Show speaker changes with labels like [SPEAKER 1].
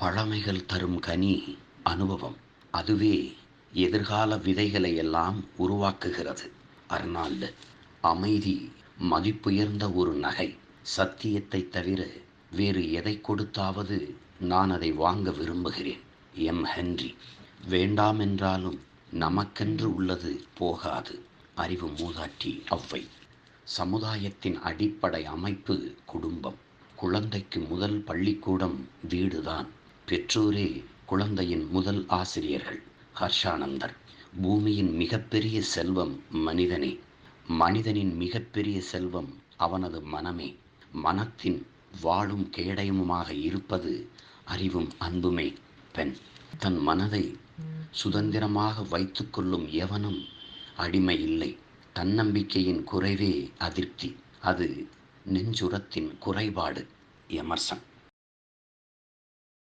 [SPEAKER 1] பழமைகள் தரும் கனி அனுபவம். அதுவே எதிர்கால விதைகளை எல்லாம் உருவாக்குகிறது. அர்னால்டு அமைதி மதிப்புயர்ந்த ஒரு நகை. சத்தியத்தை தவிர வேறு எதை கொடுத்தாவது நான் அதை வாங்க விரும்புகிறேன். எம். ஹென்றி வேண்டாம் என்றாலும் நமக்கென்று உள்ளது போகாது. அறிவு மூதாட்டி அவ்வை. சமுதாயத்தின் அடிப்படை அமைப்பு குடும்பம். குழந்தைக்கு முதல் பள்ளிக்கூடம் வீடுதான். பெற்றோரே குழந்தையின் முதல் ஆசிரியர்கள். ஹர்ஷானந்தர் பூமியின் மிகப்பெரிய செல்வம் மனிதனே. மனிதனின் மிகப்பெரிய செல்வம் அவனது மனமே. மனத்தின் வாழும் கேடயமுமாக இருப்பது அறிவும் அன்புமே பெண். தன் மனதை சுதந்திரமாக வைத்துக்கொள்ளும் எவனும் அடிமை இல்லை. தன்னம்பிக்கையின் குறைவே அதிருப்தி. அது நெஞ்சுரத்தின் குறைபாடு. எமர்சன்.